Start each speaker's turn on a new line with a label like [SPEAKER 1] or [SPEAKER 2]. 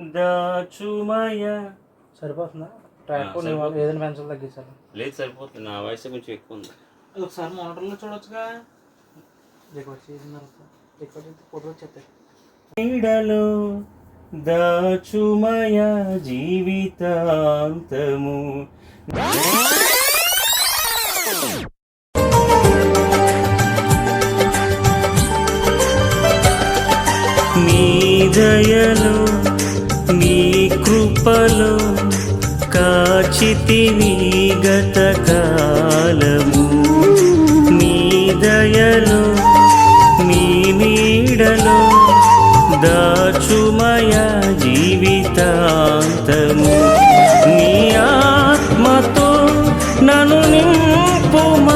[SPEAKER 1] దాచుమయ
[SPEAKER 2] సరిపోతుందా? ట్రాక్. ఏదైనా పెన్సిల్ తగ్గించాలి
[SPEAKER 1] లేదు సరిపోతుంది. నా వయసు కొంచెం ఎక్కువ ఉంది.
[SPEAKER 2] అది ఒకసారి మానిటర్లో చూడొచ్చుగా. రికార్డ్ చేసిన తర్వాత రికార్డ్ చేస్తే ఫోటో వచ్చేస్తాయి.
[SPEAKER 1] నీడలో దాచుమయ జీవితాంతము. నీ దయలో కృపలో కాచితివి గత కాలము. నీ దయలో నీ నీడలో దాచుమయ జీవితాంతము. నీ ఆత్మతో నన్ను నింపుమ